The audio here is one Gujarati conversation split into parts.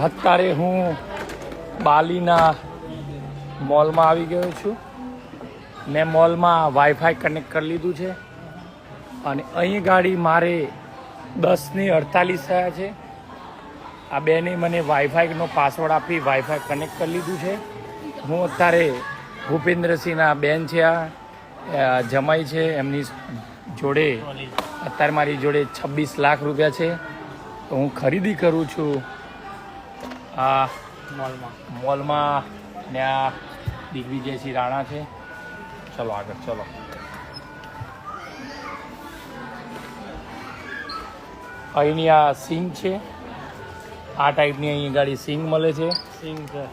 અત્યારે હું બાલીના મોલમાં આવી ગયો છું. મેં મોલમાં વાઈફાઈ કનેક્ટ કરી લીધું છે. અને અહીં ગાડી મારે દસની અડતાલીસ થયા છે. આ બેને મને વાઈફાઈનો પાસવર્ડ આપી વાઈફાઈ કનેક્ટ કરી લીધું છે. હું અત્યારે ભૂપેન્દ્રસિંહના બેન છે આ. જમાઈ છે. એમની જોડે અત્યારે મારી જોડે છવ્વીસ લાખ રૂપિયા છે. તો હું ખરીદી કરું છું. મોલમાં. મોલમાં ને આ દિગ્વિજયસિંહ રાણા છે. ચલો આગળ ચલો. અહીંની આ સિંગ છે. આ ટાઈપની અહીં ગાડી સિંગ મળે છે. સિંગ છે.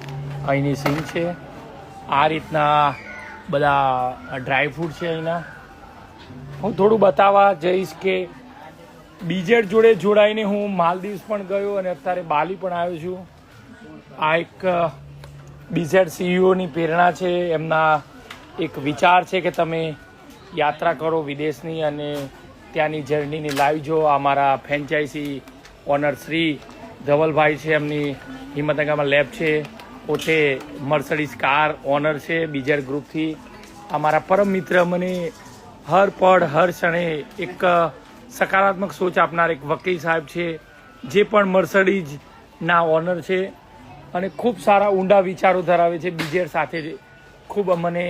અહીંની સિંગ છે. આ રીતના બધા ડ્રાય ફ્રૂટ છે અહીંના. હું થોડું બતાવવા જઈશ કે બીજેડ જોડે જોડાઈને હું માલદીવ્સ પણ ગયો અને અત્યારે બાલી પણ આવ્યો છું. આ એક બીઝેડ સીઈઓની પ્રેરણા છે, એમના એક વિચાર છે કે તમે યાત્રા કરો વિદેશની અને ત્યાંની જર્નીની લાઈવ જો અમારા મારા ફ્રેન્ચાઇઝી ઓનર શ્રી ધવલભાઈ છે, એમની હિંમતનગરમાં લેબ છે, પોતે મર્સડીઝ કાર ઓનર છે બીજેડ ગ્રુપથી અમારા પરમ મિત્ર મને હર પળ, હર ક્ષણે એક સકારાત્મક સોચ આપનાર એક વકીલ સાહેબ છે, જે પણ મર્સડીઝના ઓનર છે. અને ખૂબ સારા ઊંડા વિચારો ધરાવે છે બીજેર સાથે. ખૂબ મને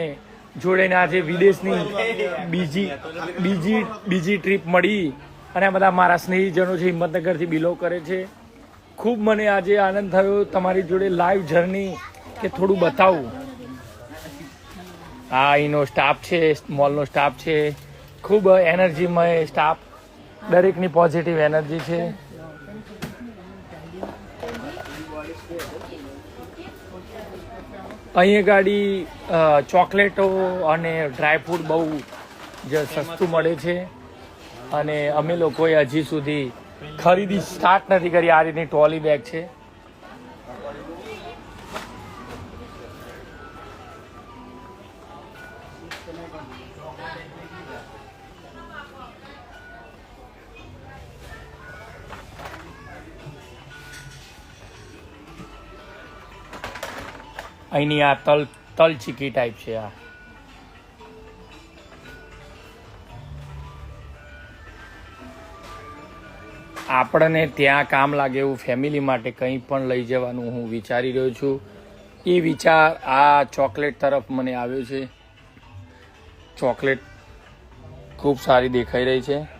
જોડેને આજે વિદેશની બીજી બીજી બીજી ટ્રીપ મળી અને બધા મારા સ્નેહીજનો છે, હિંમતનગરથી બિલો કરે છે. ખૂબ મને આજે આનંદ થયો તમારી જોડે લાઈવ જર્ની કે થોડું બતાવું. હા અહીંનો સ્ટાફ છે મોલનો સ્ટાફ છે. ખૂબ એનર્જીમય સ્ટાફ દરેકની પોઝિટિવ એનર્જી છે. અહીંયા ગાડી ચોકલેટો અને ડ્રાયફ્રૂટ બહુ જ સસ્તું મળે છે. અને અમે લોકોએ હજી સુધી ખરીદી સ્ટાર્ટ નથી કરી. આ રીતની ટ્રોલી બેગ છે. અહીંની આ તલ તલ ચીકી ટાઈપ છે આ. આપણને ત્યાં કામ લાગે એવું ફેમિલી માટે કંઈ પણ લઈ જવાનું હું વિચારી રહ્યો છું. એ વિચાર આ ચોકલેટ તરફ મને આવ્યો છે. ચોકલેટ ખૂબ સારી દેખાઈ રહી છે.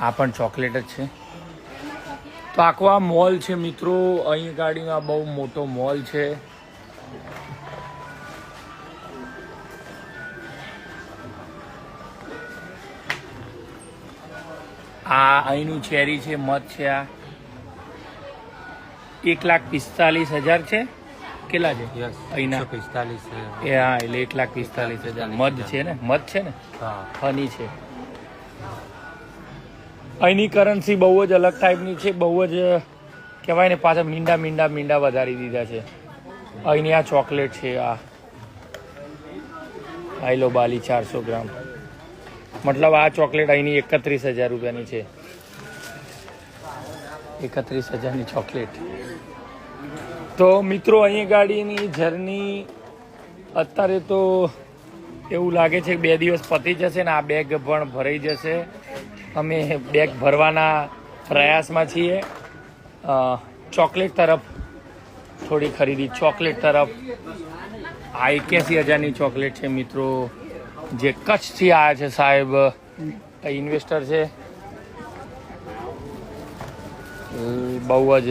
આ પણ ચોકલેટ જ છે. તો આખો આ મોલ છે મિત્રો. અહીં ગાડીમાં બહુ મોટો મોલ છે. આ અહીંનું ચેરી છે મધ છે આ. એક લાખ પિસ્તાલીસ હજાર છે? કેટલા છે? અહીંના. પિસ્તાલીસ એ હા એટલે એક લાખ પિસ્તાલીસ હજાર. મધ છે ને? મધ છે ને? હા. હની છે. અહીંની કરન્સી બહુ જ અલગ ટાઈપની છે, બહુ જ કહેવાય ને પાછા મીંડા મીંડા મીંડા વધારી દીધા છે. અહીંની આ ચોકલેટ છે, આ. આઈલો બાલી ચારસો ગ્રામ. મતલબ આ ચોકલેટ અહીંની એકત્રીસ હજાર રૂપિયાની છે. એકત્રીસ હજારની ચોકલેટ. તો મિત્રો, અહીં ગાડીની જર્ની અત્યારે તો એવું લાગે છે બે દિવસ પતી જશે ને આ બેગ પણ ભરાઈ જશે. અમે બેગ ભરવાના પ્રયાસમાં છીએ. ચોકલેટ તરફ થોડી ખરીદી. ચોકલેટ તરફ આ એક્યાસી હજારની ચોકલેટ છે મિત્રો. જે કચ્છથી આવ્યા છે સાહેબ. ઇન્વેસ્ટર છે? બહુ જ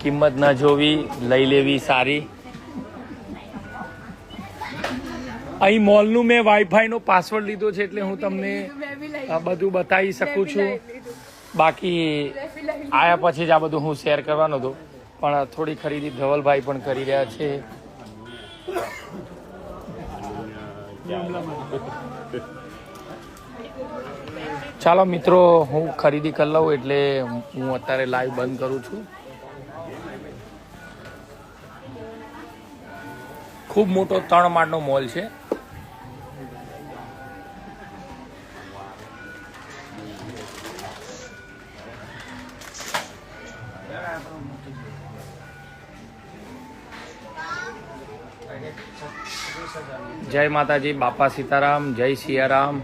કિંમત ન જોવી. લઈ લેવી સારી. અહીં મોલનું મેં વાઈફાઈનો પાસવર્ડ લીધો છે એટલે હું તમને આ બધું બતાવી શકું છું. બાકી આયા પછી જ આ બધું હું શેર કરવાનો હતો. પણ થોડી ખરીદી ધવલભાઈ પણ કરી રહ્યા છે. ચાલો મિત્રો હું ખરીદી કરી લઉં એટલે હું અત્યારે લાઈવ બંધ કરું છું. ખૂબ મોટો ત્રણ માળનો મોલ છે. જય માતાજી બાપા સીતારામ જય સિયારામ.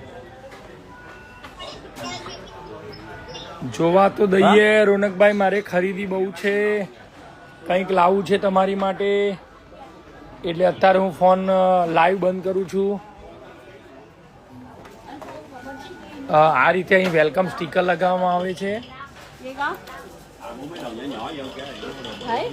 જોવા તો દઈએ રોનકભાઈ મારે ખરીદી બહુ છે. કંઈક લાવવું છે તમારી માટે. એટલે અત્યારે હું ફોન લાઈવ બંધ કરું છું. આ રીતે અહીં વેલકમ સ્ટીકર લગાવવામાં આવે છે. con? Thấy?